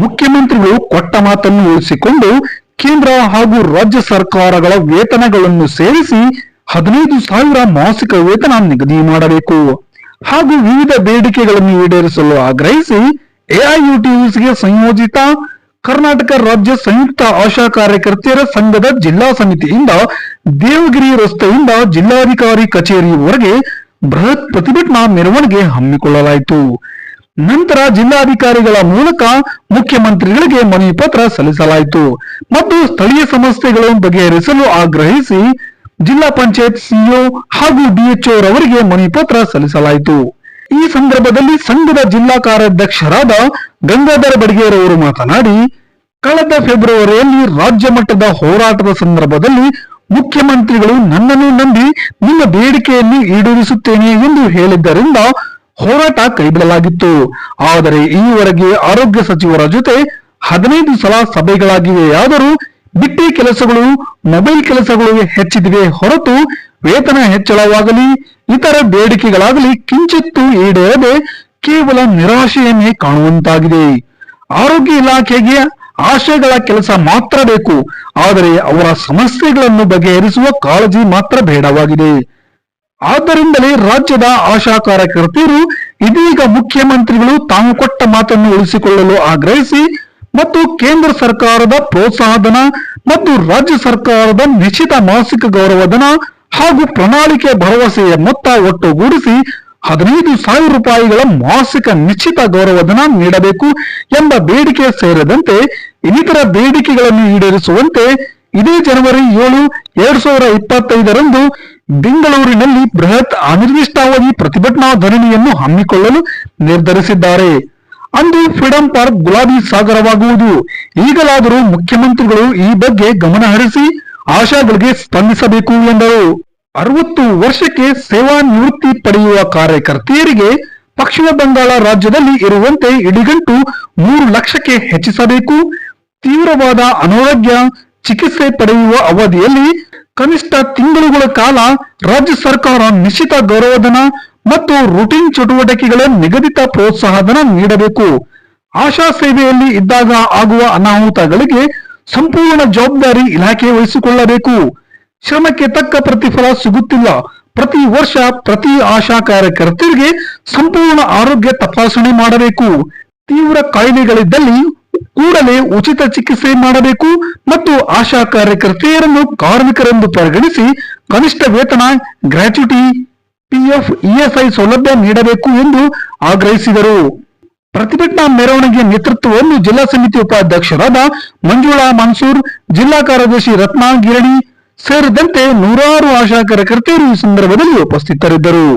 ಮುಖ್ಯಮಂತ್ರಿಗಳು ಕೊಟ್ಟ ಮಾತನ್ನು ಉಳಿಸಿಕೊಂಡು ಕೇಂದ್ರ ಹಾಗೂ ರಾಜ್ಯ ಸರ್ಕಾರಗಳ ವೇತನಗಳನ್ನು ಸೇರಿಸಿ ಹದಿನೈದು ಸಾವಿರ ಮಾಸಿಕ ವೇತನ ನಿಗದಿ ಮಾಡಬೇಕು. ಹಾಗೂ ವಿವಿಧ ಬೇಡಿಕೆಗಳನ್ನು ಈಡೇರಿಸಲು ಆಗ್ರಹಿಸಿ ಎಐಯುಟಿಯುಸಿಗೆ ಸಂಯೋಜಿತ ಕರ್ನಾಟಕ ರಾಜ್ಯ ಸಂಯುಕ್ತ ಆಶಾ ಕಾರ್ಯಕರ್ತೆಯರ ಸಂಘದ ಜಿಲ್ಲಾ ಸಮಿತಿಯಿಂದ ದೇವಗಿರಿ ರಸ್ತೆಯಿಂದ ಜಿಲ್ಲಾಧಿಕಾರಿ ಕಚೇರಿಯವರೆಗೆ ಬೃಹತ್ ಪ್ರತಿಭಟನಾ ಮೆರವಣಿಗೆ ಹಮ್ಮಿಕೊಳ್ಳಲಾಯಿತು. ನಂತರ ಜಿಲ್ಲಾಧಿಕಾರಿಗಳ ಮೂಲಕ ಮುಖ್ಯಮಂತ್ರಿಗಳಿಗೆ ಮನವಿ ಪತ್ರ ಸಲ್ಲಿಸಲಾಯಿತು. ಮತ್ತು ಸ್ಥಳೀಯ ಸಮಸ್ಯೆಗಳನ್ನು ಬಗೆಹರಿಸಲು ಆಗ್ರಹಿಸಿ ಜಿಲ್ಲಾ ಪಂಚಾಯತ್ ಸಿಇಒ ಹಾಗೂ ಡಿಎಚ್ಒ ರವರಿಗೆ ಮನವಿ ಪತ್ರ ಸಲ್ಲಿಸಲಾಯಿತು. ಈ ಸಂದರ್ಭದಲ್ಲಿ ಸಂಘದ ಜಿಲ್ಲಾ ಕಾರ್ಯಾಧ್ಯಕ್ಷರಾದ ಗಂಗಾಧರ ಬಡಿಗೇರವರು ಮಾತನಾಡಿ, ಕಳೆದ ಫೆಬ್ರವರಿಯಲ್ಲಿ ರಾಜ್ಯ ಮಟ್ಟದ ಹೋರಾಟದ ಸಂದರ್ಭದಲ್ಲಿ ಮುಖ್ಯಮಂತ್ರಿಗಳು ನನ್ನನ್ನು ನಂಬಿ ನಿಮ್ಮ ಬೇಡಿಕೆಯನ್ನು ಈಡೇರಿಸುತ್ತೇನೆ ಎಂದು ಹೇಳಿದ್ದರಿಂದ ಹೋರಾಟ ಕೈಬಿಡಲಾಗಿತ್ತು. ಆದರೆ ಈವರೆಗೆ ಆರೋಗ್ಯ ಸಚಿವರ ಜೊತೆ ಹದಿನೈದು ಸಲ ಸಭೆಗಳಾಗಿವೆಯಾದರೂ ಬಿಟ್ಟಿ ಕೆಲಸಗಳು, ಮೊಬೈಲ್ ಕೆಲಸಗಳು ಹೆಚ್ಚಿದಿವೆ ಹೊರತು ವೇತನ ಹೆಚ್ಚಳವಾಗಲಿ, ಇತರ ಬೇಡಿಕೆಗಳಾಗಲಿ ಕಿಂಚಿತ್ತೂ ಈಡೇರದೆ ಕೇವಲ ನಿರಾಶೆಯನ್ನೇ ಕಾಣುವಂತಾಗಿದೆ. ಆರೋಗ್ಯ ಇಲಾಖೆಗೆ ಆಶಯಗಳ ಕೆಲಸ ಮಾತ್ರ ಬೇಕು. ಆದರೆ ಅವರ ಸಮಸ್ಯೆಗಳನ್ನು ಬಗೆಹರಿಸುವ ಕಾಳಜಿ ಮಾತ್ರ ಬೇಡವಾಗಿದೆ. ಆದ್ದರಿಂದಲೇ ರಾಜ್ಯದ ಆಶಾ ಕಾರ್ಯಕರ್ತೆಯರು ಇದೀಗ ಮುಖ್ಯಮಂತ್ರಿಗಳು ತಾವು ಕೊಟ್ಟ ಮಾತನ್ನು ಉಳಿಸಿಕೊಳ್ಳಲು ಆಗ್ರಹಿಸಿ ಮತ್ತು ಕೇಂದ್ರ ಸರ್ಕಾರದ ಪ್ರೋತ್ಸಾಹಧನ ಮತ್ತು ರಾಜ್ಯ ಸರ್ಕಾರದ ನಿಶ್ಚಿತ ಮಾಸಿಕ ಗೌರವಧನ ಹಾಗೂ ಪ್ರಣಾಳಿಕೆ ಭರವಸೆಯ ಮೊತ್ತ ಒಟ್ಟುಗೂಡಿಸಿ ಹದಿನೈದು ಸಾವಿರ ರೂಪಾಯಿಗಳ ಮಾಸಿಕ ನಿಶ್ಚಿತ ಗೌರವಧನ ನೀಡಬೇಕು ಎಂಬ ಬೇಡಿಕೆ ಸೇರಿದಂತೆ ಇನ್ನಿತರ ಬೇಡಿಕೆಗಳನ್ನು ಈಡೇರಿಸುವಂತೆ ಇದೇ ಜನವರಿ ಏಳು, ಎರಡ್ ಸಾವಿರದ ಇಪ್ಪತ್ತೈದರಂದು ಬೆಂಗಳೂರಿನಲ್ಲಿ ಬೃಹತ್ ಅನಿರ್ದಿಷ್ಟಾವಧಿ ಪ್ರತಿಭಟನಾ ಧರಣಿಯನ್ನು ಹಮ್ಮಿಕೊಳ್ಳಲು ನಿರ್ಧರಿಸಿದ್ದಾರೆ. ಅಂದು ಫ್ರೀಡಂ ಪಾರ್ಕ್ ಗುಲಾಬಿ ಸಾಗರವಾಗುವುದು. ಈಗಲಾದರೂ ಮುಖ್ಯಮಂತ್ರಿಗಳು ಈ ಬಗ್ಗೆ ಗಮನ ಹರಿಸಿ ಆಶಾಗಳಿಗೆ ಸ್ಪಂದಿಸಬೇಕು ಎಂದರು. ಅರವತ್ತು ವರ್ಷಕ್ಕೆ ಸೇವಾ ನಿವೃತ್ತಿ ಪಡೆಯುವ ಕಾರ್ಯಕರ್ತೆಯರಿಗೆ ಪಶ್ಚಿಮ ಬಂಗಾಳ ರಾಜ್ಯದಲ್ಲಿ ಇರುವಂತೆ ಇಡಿಗಂಟು ಮೂರು ಲಕ್ಷಕ್ಕೆ ಹೆಚ್ಚಿಸಬೇಕು. ತೀವ್ರವಾದ ಅನಾರೋಗ್ಯ ಚಿಕಿತ್ಸೆ ಪಡೆಯುವ ಅವಧಿಯಲ್ಲಿ ಕನಿಷ್ಠ ತಿಂಗಳುಗಳ ಕಾಲ ರಾಜ್ಯ ಸರ್ಕಾರ ನಿಶ್ಚಿತ ಗೌರವಧನ ಮತ್ತು ರುಟೀನ್ ಚಟುವಟಿಕೆಗಳ ನಿಗದಿತ ಪ್ರೋತ್ಸಾಹಧನ ನೀಡಬೇಕು. ಆಶಾ ಸೇವೆಯಲ್ಲಿ ಇದ್ದಾಗ ಆಗುವ ಅನಾಹುತಗಳಿಗೆ ಸಂಪೂರ್ಣ ಜವಾಬ್ದಾರಿ ಇಲಾಖೆ ವಹಿಸಿಕೊಳ್ಳಬೇಕು. ಶ್ರಮಕ್ಕೆ ತಕ್ಕ ಪ್ರತಿಫಲ ಸಿಗುತ್ತಿಲ್ಲ. ಪ್ರತಿ ವರ್ಷ ಪ್ರತಿ ಆಶಾ ಕಾರ್ಯಕರ್ತರಿಗೆ ಸಂಪೂರ್ಣ ಆರೋಗ್ಯ ತಪಾಸಣೆ ಮಾಡಬೇಕು. ತೀವ್ರ ಕಾಯಿಲೆಗಳಿದ್ದಲ್ಲಿ ಕೂಡಲೇ ಉಚಿತ ಚಿಕಿತ್ಸೆ ಮಾಡಬೇಕು ಮತ್ತು ಆಶಾ ಕಾರ್ಯಕರ್ತೆಯರನ್ನು ಕಾರ್ಮಿಕರೆಂದು ಪರಿಗಣಿಸಿ ಕನಿಷ್ಠ ವೇತನ, ಗ್ರಾಚ್ಯುಟಿ ಪಿಎಫ್ ಇಎಸ್ಐ ಸೌಲಭ್ಯ ನೀಡಬೇಕು ಎಂದು ಆಗ್ರಹಿಸಿದರು. ಪ್ರತಿಭಟನಾ ಮೆರವಣಿಗೆ ನೇತೃತ್ವವನ್ನು ಜಿಲ್ಲಾ ಸಮಿತಿ ಉಪಾಧ್ಯಕ್ಷರಾದ ಮಂಜುಳಾ ಮನ್ಸೂರ್, ಜಿಲ್ಲಾ ಕಾರ್ಯದರ್ಶಿ ರತ್ನಾ ಗಿರಣಿ ಸೇರಿದಂತೆ ನೂರಾರು ಆಶಾ ಕಾರ್ಯಕರ್ತೆಯರು ಈ ಸಂದರ್ಭದಲ್ಲಿ ಉಪಸ್ಥಿತರಿದ್ದರು.